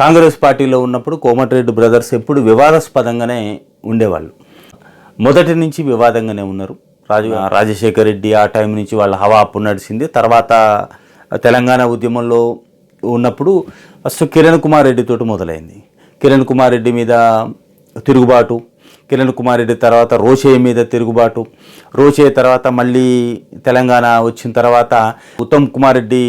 కాంగ్రెస్ పార్టీలో ఉన్నప్పుడు కోమటిరెడ్డి బ్రదర్స్ ఎప్పుడు వివాదాస్పదంగానే ఉండేవాళ్ళు. మొదటి నుంచి వివాదంగానే ఉన్నారు. రాజు రాజశేఖర్ రెడ్డి ఆ టైం నుంచి వాళ్ళ హవా అప్పు నడిచింది. తర్వాత తెలంగాణ ఉద్యమంలో ఉన్నప్పుడు ఫస్ట్ కిరణ్ కుమార్ రెడ్డితో మొదలైంది. కిరణ్ కుమార్ రెడ్డి మీద తిరుగుబాటు కిరణ్ కుమార్ రెడ్డి తర్వాత రోషే మీద తిరుగుబాటు. రోషే తర్వాత మళ్ళీ తెలంగాణ వచ్చిన తర్వాత ఉత్తమ్ కుమార్ రెడ్డి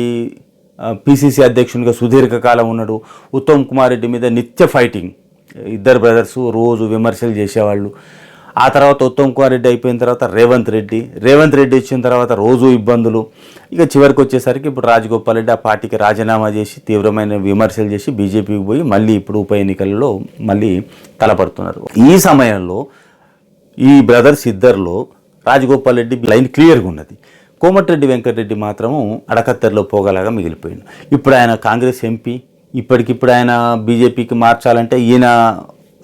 పిసిసి అధ్యక్షునిగా సుదీర్ఘకాలం ఉన్నాడు. ఉత్తమ్ కుమార్ రెడ్డి మీద నిత్య ఫైటింగ్. ఇద్దరు బ్రదర్స్ రోజు విమర్శలు చేసేవాళ్ళు. ఆ తర్వాత ఉత్తమ్ కుమార్ రెడ్డి అయిపోయిన తర్వాత రేవంత్ రెడ్డి. రేవంత్ రెడ్డి వచ్చిన తర్వాత రోజు ఇబ్బందులు. ఇక చివరికి వచ్చేసరికి ఇప్పుడు రాజగోపాల్ రెడ్డి ఆ పార్టీకి రాజీనామా చేసి తీవ్రమైన విమర్శలు చేసి బీజేపీకి పోయి మళ్ళీ ఇప్పుడు ఉప ఎన్నికల్లో మళ్ళీ తలపడుతున్నారు. ఈ సమయంలో ఈ బ్రదర్స్ ఇద్దరిలో రాజగోపాల్ రెడ్డి లైన్ క్లియర్గా ఉన్నది. కోమటిరెడ్డి వెంకటరెడ్డి మాత్రము అడకత్తెరలో పోగలాగా మిగిలిపోయింది ఇప్పుడు ఆయన కాంగ్రెస్ ఎంపీ ఇప్పటికిప్పుడు ఆయన బీజేపీకి మార్చాలంటే ఈయన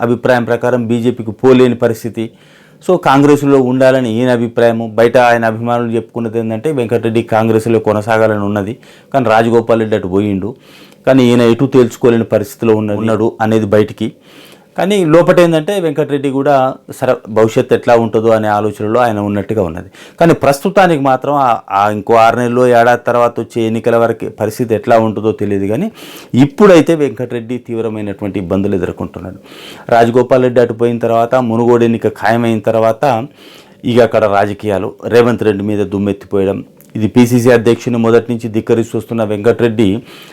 అభిప్రాయం ప్రకారం బీజేపీకి పోలేని పరిస్థితి. సో కాంగ్రెస్లో ఉండాలని ఈయన అభిప్రాయము బయట ఆయన అభిమానులు చెప్పుకున్నది ఏంటంటే వెంకటరెడ్డి కాంగ్రెస్లో కొనసాగాలని ఉన్నది. కానీ రాజగోపాల్ రెడ్డి అటు పోయిండు. కానీ ఈయన ఎటు తేల్చుకోలేని పరిస్థితిలో ఉన్నాడు అనేది బయటికి. కానీ లోపట ఏంటంటే వెంకటరెడ్డి కూడా సరే భవిష్యత్తు ఎట్లా ఉంటుందో అనే ఆలోచనలో ఆయన ఉన్నట్టుగా ఉన్నది. కానీ ప్రస్తుతానికి మాత్రం ఆ- ఇంకో ఆరు నెలలు ఏడాది తర్వాత వచ్చే ఎన్నికల వరకు పరిస్థితి ఎట్లా ఉంటుందో తెలియదు కానీ ఇప్పుడైతే వెంకటరెడ్డి తీవ్రమైనటువంటి ఇబ్బందులు ఎదుర్కొంటున్నాడు. రాజగోపాల్ రెడ్డి అటు పోయిన తర్వాత మునుగోడు ఎన్నిక ఖాయమైన తర్వాత ఇక అక్కడ రాజకీయాలు రేవంత్ రెడ్డి మీద దుమ్మెత్తిపోయడం ఇది పిసిసి అధ్యక్షుని మొదటి నుంచి ధిక్కరిస్తూ వస్తున్న వెంకటరెడ్డి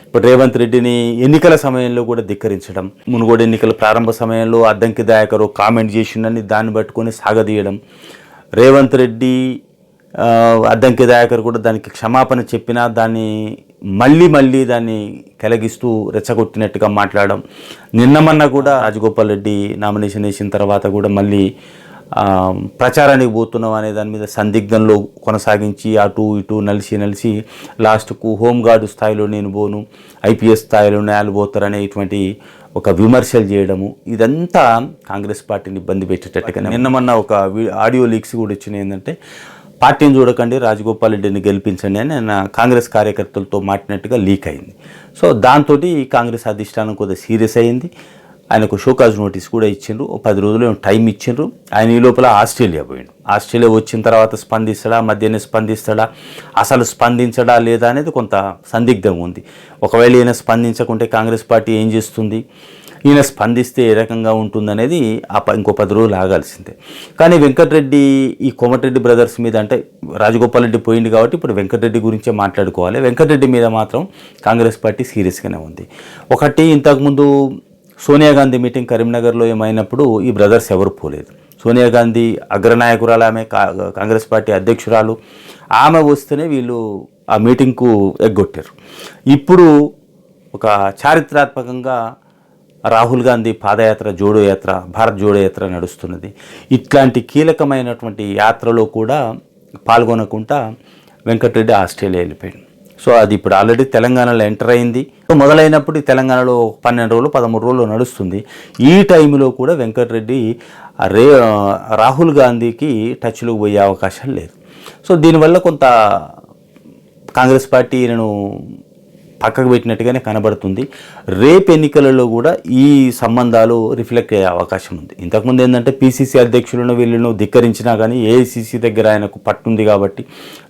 ఇప్పుడు రేవంత్ రెడ్డిని ఎన్నికల సమయంలో కూడా ధిక్కరించడం మునుగోడు ఎన్నికల ప్రారంభ సమయంలో అద్దంకిదాయకరు కామెంట్ చేసిండని దాన్ని పట్టుకొని సాగదీయడం రేవంత్ రెడ్డి అద్దంకిదాయకరు కూడా దానికి క్షమాపణ చెప్పినా దాన్ని మళ్ళీ మళ్ళీ దాన్ని కలిగిస్తూ రెచ్చగొట్టినట్టుగా మాట్లాడడం నిన్న మొన్న కూడా రాజగోపాల్ రెడ్డి నామినేషన్ వేసిన తర్వాత కూడా మళ్ళీ ప్రచారానికి పోతున్నాం అనే దాని మీద సందిగ్ధంలో కొనసాగించి అటు ఇటు నలిసి నలిసి లాస్ట్కు హోంగార్డు స్థాయిలో నేను పోను ఐపీఎస్ స్థాయిలో న్యాయాలు పోతారనే ఇటువంటి ఒక విమర్శలు చేయడము ఇదంతా కాంగ్రెస్ పార్టీని ఇబ్బంది పెట్టేటట్టుగా నిన్న మొన్న ఒక ఆడియో లీక్స్ కూడా వచ్చినాయి ఏంటంటే పార్టీని చూడకండి రాజగోపాల్ రెడ్డిని గెలిపించండి అని ఆయన కాంగ్రెస్ కార్యకర్తలతో మాట్లాడినట్టుగా లీక్ అయింది. సో దాంతో కాంగ్రెస్ అధిష్టానం కొద్దిగా సీరియస్ అయింది. ఆయనకు షోకాజ్ నోటీస్ కూడా ఇచ్చిండ్రు. పది రోజులు టైం ఇచ్చిండ్రు. ఆయన ఈ లోపల ఆస్ట్రేలియా పోయిండు. ఆస్ట్రేలియా వచ్చిన తర్వాత స్పందిస్తాడా మధ్యనే స్పందిస్తాడా అసలు స్పందించడా లేదా అనేది కొంత సందిగ్ధంగా ఉంది. ఒకవేళ ఈయన స్పందించకుంటే కాంగ్రెస్ పార్టీ ఏం చేస్తుంది? ఈయన స్పందిస్తే ఏ రకంగా ఉంటుందనేది ఆ ఇంకో పది రోజులు ఆగాల్సిందే. కానీ వెంకటరెడ్డి ఈ కోమటిరెడ్డి బ్రదర్స్ మీద అంటే రాజగోపాల్ రెడ్డి పోయింది కాబట్టి ఇప్పుడు వెంకటరెడ్డి గురించే మాట్లాడుకోవాలి. వెంకటరెడ్డి మీద మాత్రం కాంగ్రెస్ పార్టీ సీరియస్గానే ఉంది. ఒకటి ఇంతకుముందు సోనియా గాంధీ మీటింగ్ కరీంనగర్లో ఏమైనప్పుడు ఈ బ్రదర్స్ ఎవరు పోలేదు. సోనియా గాంధీ అగ్రనాయకురాలు ఆమె కా- కాంగ్రెస్ పార్టీ అధ్యక్షురాలు. ఆమె వస్తేనే వీళ్ళు ఆ మీటింగ్కు ఎగ్గొట్టారు. ఇప్పుడు ఒక చారిత్రాత్మకంగా రాహుల్ గాంధీ పాదయాత్ర జోడో యాత్ర భారత్ జోడో యాత్ర నడుస్తున్నది. ఇట్లాంటి కీలకమైనటువంటి యాత్రలో కూడా పాల్గొనకుండా వెంకటరెడ్డి ఆస్ట్రేలియా వెళ్ళిపోయాడు సో అది ఇప్పుడు ఆల్రెడీ తెలంగాణలో ఎంటర్ అయింది. సో మొదలైనప్పుడు తెలంగాణలో పన్నెండు రోజులు పదమూడు రోజులు నడుస్తుంది. ఈ టైంలో కూడా వెంకటరెడ్డి రే రాహుల్ గాంధీకి టచ్లోకి పోయే అవకాశం లేదు. సో దీనివల్ల కొంత కాంగ్రెస్ పార్టీ నేను పక్కకు పెట్టినట్టుగానే కనబడుతుంది. రేపు ఎన్నికలలో కూడా ఈ సంబంధాలు రిఫ్లెక్ట్ అయ్యే అవకాశం ఉంది. ఇంతకుముందు ఏంటంటే పీసీసీ అధ్యక్షులను వీళ్ళను ధిక్కరించినా కానీ ఏఐసీసీ దగ్గర ఆయనకు పట్టుంది కాబట్టి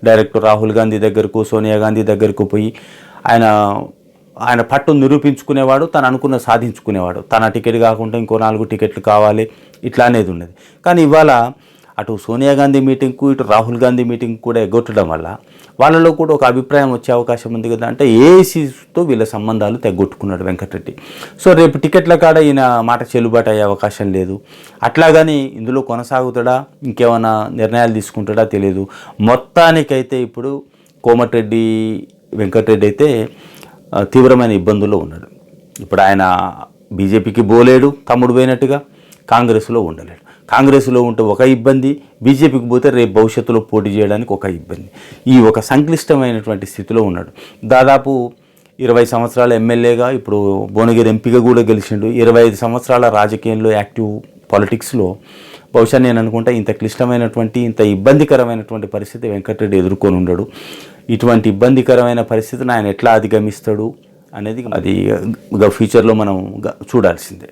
డైరెక్ట్ రాహుల్ గాంధీ దగ్గరకు సోనియా గాంధీ దగ్గరకు పోయి ఆయన ఆయన పట్టు నిరూపించుకునేవాడు తను అనుకున్న సాధించుకునేవాడు. తన టికెట్ కాకుండా ఇంకో నాలుగు టికెట్లు కావాలి ఇట్లా అనేది ఉన్నది. కానీ ఇవాళ అటు సోనియా గాంధీ మీటింగ్కు ఇటు రాహుల్ గాంధీ మీటింగ్ కూడా ఎగ్గొట్టడం వల్ల వాళ్ళలో కూడా ఒక అభిప్రాయం వచ్చే అవకాశం ఉంది కదా. అంటే ఏఐసీతో వీళ్ళ సంబంధాలు తెగ్గొట్టుకున్నాడు వెంకటరెడ్డి. సో రేపు టికెట్ల కాడ ఈయన మాట చెల్లుబాటు అయ్యే అవకాశం లేదు. అట్లాగని ఇందులో కొనసాగుతాడా? ఇంకేమైనా నిర్ణయాలు తీసుకుంటాడా తెలియదు మొత్తానికైతే ఇప్పుడు కోమటిరెడ్డి వెంకటరెడ్డి అయితే తీవ్రమైన ఇబ్బందుల్లో ఉన్నాడు. ఇప్పుడు ఆయన బీజేపీకి బోలేడు తమ్ముడు పోయినట్టుగా. కాంగ్రెస్లో ఉండలేడు. కాంగ్రెస్లో ఉంటే ఒక ఇబ్బంది బీజేపీకి పోతే రేపు భవిష్యత్తులో పోటీ చేయడానికి ఒక ఇబ్బంది. ఈ ఒక సంక్లిష్టమైనటువంటి స్థితిలో ఉన్నాడు. దాదాపు ఇరవై సంవత్సరాల ఎమ్మెల్యేగా ఇప్పుడు భువనగిరి ఎంపీగా కూడా గెలిచిండు. ఇరవై ఐదు సంవత్సరాల రాజకీయంలో యాక్టివ్ పాలిటిక్స్లో. బహుశా నేను అనుకుంటా ఇంత క్లిష్టమైనటువంటి ఇంత ఇబ్బందికరమైనటువంటి పరిస్థితి వెంకటరెడ్డి ఎదుర్కొని ఉండడు. ఇటువంటి ఇబ్బందికరమైన పరిస్థితిని ఆయన ఎట్లా అధిగమిస్తాడు అనేది అది ఫ్యూచర్లో మనం గ- చూడాల్సిందే.